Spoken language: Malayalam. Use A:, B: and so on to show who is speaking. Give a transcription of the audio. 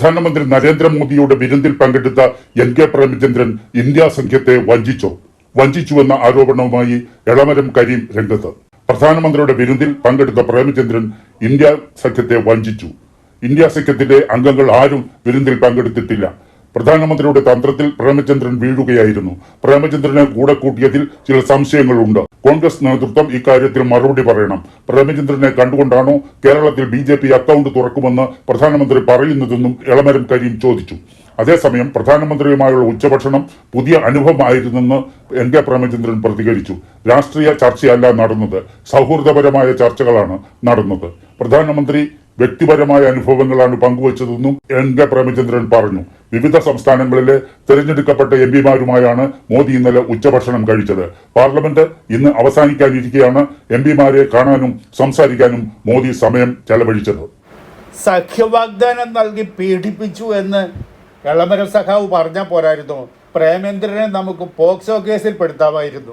A: പ്രധാനമന്ത്രി നരേന്ദ്രമോദിയുടെ വിരുന്നിൽ പങ്കെടുത്ത എൻ കെ പ്രേമചന്ദ്രൻ ഇന്ത്യ സംഘത്തെ വഞ്ചിച്ചോ. വഞ്ചിച്ചുവെന്ന ആരോപണവുമായി എളമരം കരീം രംഗത്ത്. പ്രധാനമന്ത്രിയുടെ വിരുന്നിൽ പങ്കെടുത്ത പ്രേമചന്ദ്രൻ ഇന്ത്യ സഖ്യത്തെ വഞ്ചിച്ചു. ഇന്ത്യ സഖ്യത്തിന്റെ അംഗങ്ങൾ ആരും വിരുന്നിൽ പങ്കെടുത്തിട്ടില്ല. പ്രധാനമന്ത്രിയുടെ തന്ത്രത്തിൽ പ്രേമചന്ദ്രൻ വീഴുകയായിരുന്നു. പ്രേമചന്ദ്രനെ കൂടെ കൂട്ടിയതിൽ ചില സംശയങ്ങളുണ്ട്. കോൺഗ്രസ് നേതൃത്വം ഇക്കാര്യത്തിൽ മറുപടി പറയണം. പ്രേമചന്ദ്രനെ കണ്ടുകൊണ്ടാണോ കേരളത്തിൽ ബി ജെ പി അക്കൗണ്ട് തുറക്കുമെന്ന് പ്രധാനമന്ത്രി പറയുന്നതെന്നും എളമരം കരീം ചോദിച്ചു. അതേസമയം പ്രധാനമന്ത്രിയുമായുള്ള ഉച്ചഭക്ഷണം പുതിയ അനുഭവമായിരുന്നെന്ന് എൻ കെ പ്രേമചന്ദ്രൻ പ്രതികരിച്ചു. രാഷ്ട്രീയ ചർച്ചയല്ല നടന്നത്. സൗഹൃദപരമായ ചർച്ചകളാണ് നടന്നത്. പ്രധാനമന്ത്രി വ്യക്തിപരമായ അനുഭവങ്ങളാണ് പങ്കുവച്ചതെന്നും എൻ കെ പ്രേമചന്ദ്രൻ പറഞ്ഞു. വിവിധ സംസ്ഥാനങ്ങളിലെ തെരഞ്ഞെടുക്കപ്പെട്ട എം പിമാരുമായാണ് മോദി ഇന്നലെ ഉച്ചഭക്ഷണം കഴിച്ചത്. പാർലമെന്റ് ഇന്ന് അവസാനിക്കാനിരിക്കെയാണ് എം പിമാരെ കാണാനും സംസാരിക്കാനും മോദി സമയം ചെലവഴിച്ചത്.
B: സഖ്യവാഗ്ദാനം നൽകി പീഡിപ്പിച്ചു എന്ന് എളമര സഖാവ് പറഞ്ഞാൽ പോരായിരുന്നു. പ്രേമേന്ദ്രനെ നമുക്ക് പോക്സോ കേസിൽ പെടുത്താമായിരുന്നു.